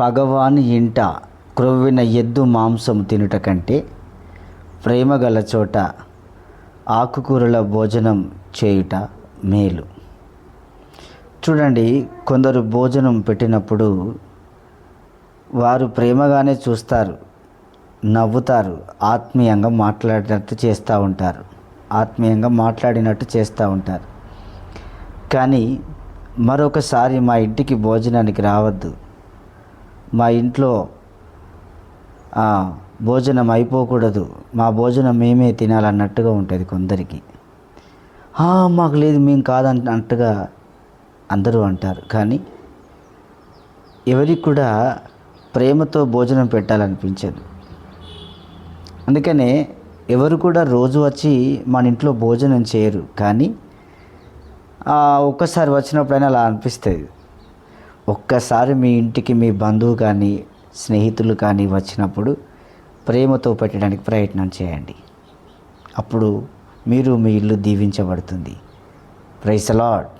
పగవాని ఇంట క్రొవ్విన ఎద్దు మాంసం తినుట కంటే ప్రేమ గల చోట ఆకుకూరల భోజనం చేయుట మేలు. చూడండి కొందరు భోజనం పెట్టినప్పుడు వారు ప్రేమగానే చూస్తారు నవ్వుతారు ఆత్మీయంగా మాట్లాడినట్టు చేస్తూ ఉంటారు ఆత్మీయంగా మాట్లాడినట్టు చేస్తూ ఉంటారు. కానీ మరొకసారి మా ఇంటికి భోజనానికి రావద్దు. మా ఇంట్లో భోజనం అయిపోకూడదు. మా భోజనం మేమే తినాలన్నట్టుగా ఉంటుంది కొందరికి. మాకు లేదు మేము కాదన్నట్టుగా అందరూ అంటారు. కానీ ఎవరికి కూడా ప్రేమతో భోజనం పెట్టాలనిపించదు. అందుకనే ఎవరు కూడా రోజు వచ్చి మన ఇంట్లో భోజనం చేయరు. కానీ ఒక్కసారి వచ్చినప్పుడైనా అలా అనిపిస్తుంది. ఒక్కసారి మీ ఇంటికి మీ బంధువు కానీ స్నేహితులు కానీ వచ్చినప్పుడు ప్రేమతో పెట్టడానికి ప్రయత్నం చేయండి. అప్పుడు మీరు మీ ఇల్లు దీవించబడుతుంది. Price lord